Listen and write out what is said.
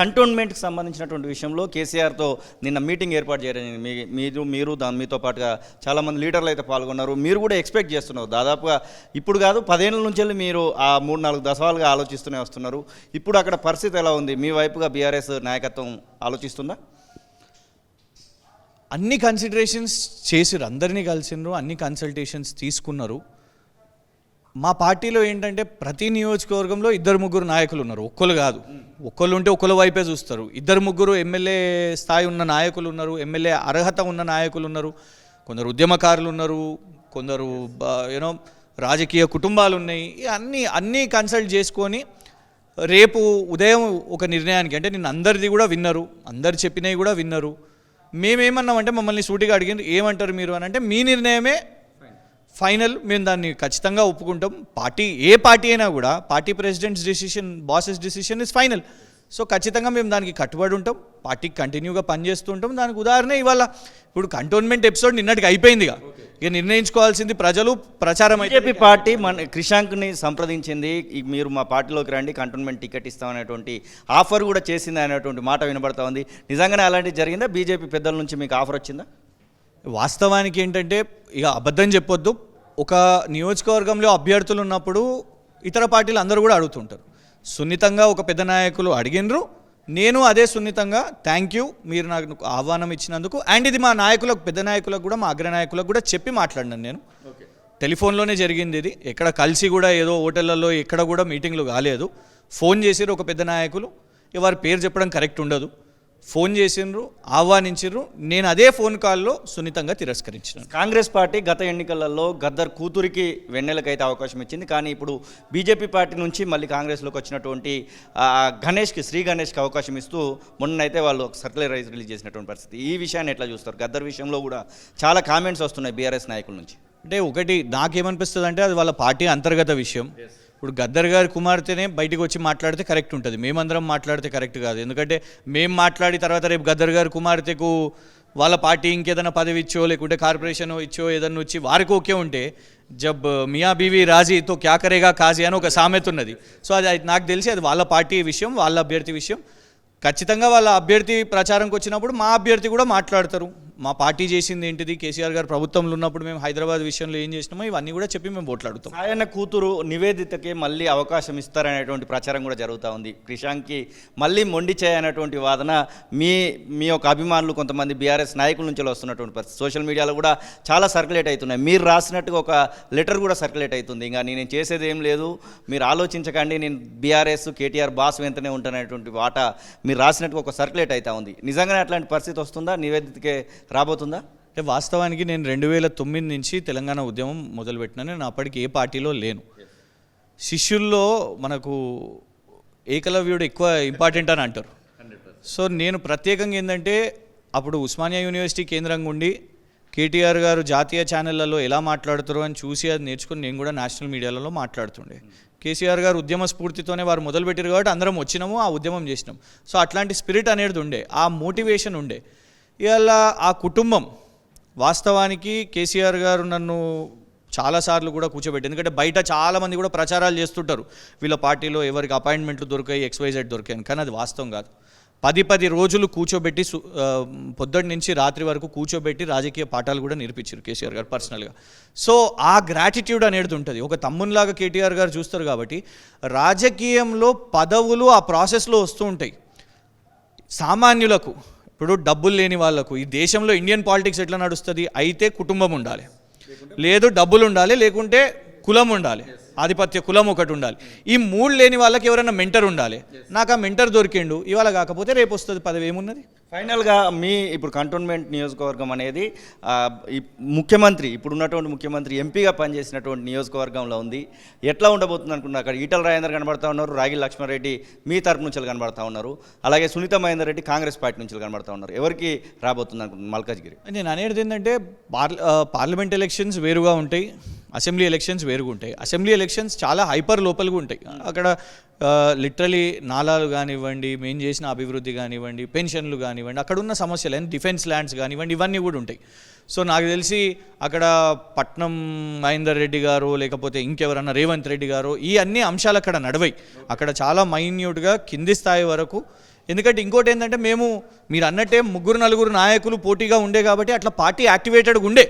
కంటోన్మెంట్కి సంబంధించినటువంటి విషయంలో కేసీఆర్తో నిన్న మీటింగ్ ఏర్పాటు చేయడం మీ మీరు మీరు దాని మీతో పాటుగా చాలామంది లీడర్లు అయితే పాల్గొన్నారు. మీరు కూడా ఎక్స్పెక్ట్ చేస్తున్నారు. దాదాపుగా ఇప్పుడు కాదు పదేళ్ళ నుంచి వెళ్ళి మీరు ఆ మూడు నాలుగు దశవాలుగా ఆలోచిస్తూనే వస్తున్నారు. ఇప్పుడు అక్కడ పరిస్థితి ఎలా ఉంది? మీ వైపుగా బీఆర్ఎస్ నాయకత్వం ఆలోచిస్తుందా? అన్ని కన్సిడరేషన్స్ చేసిరు అందరినీ కలిసిండ్రు అన్ని కన్సల్టేషన్స్ తీసుకున్నారు. మా పార్టీలో ఏంటంటే ప్రతి నియోజకవర్గంలో ఇద్దరు ముగ్గురు నాయకులు ఉన్నారు. ఒక్కరు కాదు. ఒక్కళ్ళు ఉంటే ఒక్కరు వైపే చూస్తారు. ఇద్దరు ముగ్గురు ఎమ్మెల్యే స్థాయి ఉన్న నాయకులు ఉన్నారు. ఎమ్మెల్యే అర్హత ఉన్న నాయకులు ఉన్నారు. కొందరు ఉద్యమకారులు ఉన్నారు. కొందరు యూనో రాజకీయ కుటుంబాలు ఉన్నాయి. అన్నీ అన్నీ కన్సల్ట్ చేసుకొని రేపు ఉదయం ఒక నిర్ణయానికి అంటే నేను అందరిది కూడా విన్నారు. అందరు చెప్పినవి కూడా విన్నారు. మేమేమన్నామంటే మమ్మల్ని సూటిగా అడిగింది ఏమంటారు మీరు అని అంటే మీ నిర్ణయమే ఫైనల్ మేము దాన్ని ఖచ్చితంగా ఒప్పుకుంటాం. పార్టీ ఏ పార్టీ అయినా కూడా party presidents decision bosses decision is final so ఖచ్చితంగా మేము దానికి కట్టుబడి ఉంటాం. పార్టీకి కంటిన్యూగా పనిచేస్తూ ఉంటాం. దానికి ఉదాహరణ ఇవాళ ఇప్పుడు కంటోన్మెంట్ ఎపిసోడ్ నిన్నటికి అయిపోయిందిగా ఇక. నిర్ణయించుకోవాల్సింది ప్రజలు ప్రచారం బీజేపీ పార్టీ మన క్రిషాంక్ని సంప్రదించింది. మీరు మా పార్టీలోకి రండి కంటోన్మెంట్ టికెట్ ఇస్తామనేటువంటి ఆఫర్ కూడా చేసింది అనేటువంటి మాట వినబడతా ఉంది. నిజంగానే అలాంటిది జరిగిందా? బీజేపీ పెద్దల నుంచి మీకు ఆఫర్ వచ్చిందా? వాస్తవానికి ఏంటంటే ఇక అబద్ధం చెప్పొద్దు. ఒక నియోజకవర్గంలో అభ్యర్థులు ఉన్నప్పుడు ఇతర పార్టీలు అందరూ కూడా అడుగుతుంటారు. సున్నితంగా ఒక పెద్ద నాయకులు అడిగినరు నేను అదే సున్నితంగా థ్యాంక్ యూ మీరు నాకు ఆహ్వానం ఇచ్చినందుకు. అండ్ ఇది మా నాయకులకు పెద్ద నాయకులకు కూడా మా అగ్రనాయకులకు కూడా చెప్పి మాట్లాడినాను నేను. టెలిఫోన్లోనే జరిగింది ఇది. ఎక్కడ కలిసి కూడా ఏదో హోటళ్ళలో ఎక్కడ కూడా మీటింగ్లు కాలేదు. ఫోన్ చేసిర్రు ఒక పెద్ద నాయకులు. వారి పేరు చెప్పడం కరెక్ట్ ఉండదు. ఫోన్ చేసిండ్రు ఆహ్వానించిర్రు నేను అదే ఫోన్ కాల్లో సున్నితంగా తిరస్కరించినాను. కాంగ్రెస్ పార్టీ గత ఎన్నికలలో గద్దర్ కూతురికి వెన్నెలకైతే అవకాశం ఇచ్చింది. కానీ ఇప్పుడు బీజేపీ పార్టీ నుంచి మళ్ళీ కాంగ్రెస్లోకి వచ్చినటువంటి గణేష్కి శ్రీ గణేష్కి అవకాశం ఇస్తూ మొన్నైతే వాళ్ళు ఒక సర్క్యులర్ రిలీజ్ చేసినటువంటి పరిస్థితి. ఈ విషయాన్ని ఎట్లా చూస్తారు? గద్దర్ విషయంలో కూడా చాలా కామెంట్స్ వస్తున్నాయి బీఆర్ఎస్ నాయకుల నుంచి. అంటే ఒకటి నాకేమనిపిస్తుంది అంటే అది వాళ్ళ పార్టీ అంతర్గత విషయం. ఇప్పుడు గద్దర్ గారి కుమార్తెనే బయటికి వచ్చి మాట్లాడితే కరెక్ట్ ఉంటుంది. మేమందరం మాట్లాడితే కరెక్ట్ కాదు. ఎందుకంటే మేము మాట్లాడి తర్వాత రేపు గద్దర్ గారి కుమార్తెకు వాళ్ళ పార్టీ ఇంకేదైనా పదవి ఇచ్చో లేకుంటే కార్పొరేషన్ ఇచ్చో ఏదన్నా వచ్చి వారికి ఓకే ఉంటే జబ్ మియా బీవీ రాజీ తో కాజీ అని ఒక సామెత ఉన్నది. సో అది అది నాకు తెలిసి అది వాళ్ళ పార్టీ విషయం వాళ్ళ అభ్యర్థి విషయం. ఖచ్చితంగా వాళ్ళ అభ్యర్థి ప్రచారంకి వచ్చినప్పుడు మా అభ్యర్థి కూడా మాట్లాడతారు. మా పార్టీ చేసింది ఏంటిది? కేసీఆర్ గారు ప్రభుత్వంలో ఉన్నప్పుడు మేము హైదరాబాద్ విషయంలో ఏం చేసినామో ఇవన్నీ కూడా చెప్పి మేము ఓట్లాడుతాం. ఆయన కూతురు నివేదితకి మళ్ళీ అవకాశం ఇస్తారనేటువంటి ప్రచారం కూడా జరుగుతూ ఉంది. క్రిషాంక్కి మళ్ళీ మొండి చేయనటువంటి వాదన మీ మీ యొక్క అభిమానులు కొంతమంది బీఆర్ఎస్ నాయకుల నుంచి వస్తున్నటువంటి పరిస్థితి. సోషల్ మీడియాలో కూడా చాలా సర్క్యులేట్ అవుతున్నాయి. మీరు రాసినట్టుగా ఒక లెటర్ కూడా సర్క్యులేట్ అవుతుంది. ఇంకా నేను చేసేది ఏం లేదు. మీరు ఆలోచించకండి నేను బీఆర్ఎస్ కేటీఆర్ బాస్ వెంటనే ఉంటాననేటువంటి వాట మీరు రాసినట్టుగా ఒక సర్క్యులేట్ అవుతా ఉంది. నిజంగానే అట్లాంటి పరిస్థితి వస్తుందా? నివేదితకే రాబోతుందా? అంటే వాస్తవానికి నేను రెండు వేల తొమ్మిది నుంచి తెలంగాణ ఉద్యమం మొదలుపెట్టినా నేను అప్పటికి ఏ పార్టీలో లేను. శిష్యుల్లో మనకు ఏకలవ్యుడు ఎక్కువ ఇంపార్టెంట్ అని అంటారు. సో నేను ప్రత్యేకంగా ఏంటంటే అప్పుడు ఉస్మానియా యూనివర్సిటీ కేంద్రంగా ఉండి కేటీఆర్ గారు జాతీయ ఛానళ్ళలో ఎలా మాట్లాడుతారో అని చూసి అది నేర్చుకుని నేను కూడా నేషనల్ మీడియాలలో మాట్లాడుతుండే. కేసీఆర్ గారు ఉద్యమ స్ఫూర్తితోనే వారు మొదలుపెట్టారు కాబట్టి అందరం వచ్చినాము ఆ ఉద్యమం చేసినాం. సో అట్లాంటి స్పిరిట్ అనేది ఉండే ఆ మోటివేషన్ ఉండే. ఇవాళ ఆ కుటుంబం వాస్తవానికి కేసీఆర్ గారు నన్ను చాలాసార్లు కూడా కూర్చోబెట్టి ఎందుకంటే బయట చాలామంది కూడా ప్రచారాలు చేస్తుంటారు. వీళ్ళ పార్టీలో ఎవరికి అపాయింట్మెంట్లు దొరికాయి ఎక్స్వైజెడ్ దొరికాయని. కానీ అది వాస్తవం కాదు. పది పది రోజులు కూర్చోబెట్టి పొద్దుటి నుంచి రాత్రి వరకు కూర్చోబెట్టి రాజకీయ పాఠాలు కూడా నేర్పించారు కేసీఆర్ గారు పర్సనల్గా సో ఆ గ్రాటిట్యూడ్ అనేది ఉంటుంది. ఒక తమ్మునిలాగా కేటీఆర్ గారు చూస్తారు కాబట్టి రాజకీయంలో పదవులు ఆ ప్రాసెస్లో వస్తూ ఉంటాయి. సామాన్యులకు ఇప్పుడు డబ్బులు లేని వాళ్ళకు ఈ దేశంలో ఇండియన్ పాలిటిక్స్ ఎట్లా నడుస్తుంది? అయితే కుటుంబం ఉండాలి. లేదు డబ్బులు ఉండాలి లేకుంటే కులం ఉండాలి. ఆధిపత్య కులం ఒకటి ఉండాలి. ఈ మూడు లేని వాళ్ళకి ఎవరైనా మెంటర్ ఉండాలి. నాకు ఆ మెంటర్ దొరికిండు ఇవాళ కాకపోతే రేపు వస్తుంది పదవి ఏమున్నది? ఫైనల్గా మీ ఇప్పుడు కంటోన్మెంట్ నియోజకవర్గం అనేది ముఖ్యమంత్రి ఇప్పుడు ఉన్నటువంటి ముఖ్యమంత్రి ఎంపీగా పనిచేసినటువంటి నియోజకవర్గంలో ఉంది. ఎట్లా ఉండబోతుంది అనుకున్నారు అక్కడ ఈటల రాజేందర్ కనబడతా ఉన్నారు రాగి లక్ష్మారెడ్డి మీ తరపు నుంచి కనబడతా ఉన్నారు. అలాగే సునీత మహేందర్ రెడ్డి కాంగ్రెస్ పార్టీ నుంచి కనబడతా ఉన్నారు. ఎవరికి రాబోతుంది అనుకుంటున్నారు? మల్కాజ్గిరి. నేను అనేది ఏంటంటే పార్లమెంట్ ఎలక్షన్స్ వేరుగా ఉంటాయి. అసెంబ్లీ ఎలక్షన్స్ వేరుగా ఉంటాయి. అసెంబ్లీ ఎలక్షన్స్ చాలా హైపర్ లోపలుగా ఉంటాయి. అక్కడ లిటరలీ నాలాలు కానివ్వండి మేము చేసిన అభివృద్ధి కానివ్వండి పెన్షన్లు కానివ్వండి అక్కడ ఉన్న సమస్యలు అండ్ డిఫెన్స్ ల్యాండ్స్ కానివ్వండి ఇవన్నీ కూడా ఉంటాయి. సో నాకు తెలిసి అక్కడ పట్నం మహేందర్ రెడ్డి గారు లేకపోతే ఇంకెవరన్నా రేవంత్ రెడ్డి గారు ఈ అన్ని అంశాలు అక్కడ నడవై. అక్కడ చాలా మైన్యూట్గా కింది స్థాయి వరకు. ఎందుకంటే ఇంకోటి ఏంటంటే మేము మీరు అన్నట్టే ముగ్గురు నలుగురు నాయకులు పోటీగా ఉండే కాబట్టి అట్లా పార్టీ యాక్టివేటెడ్గా ఉండే.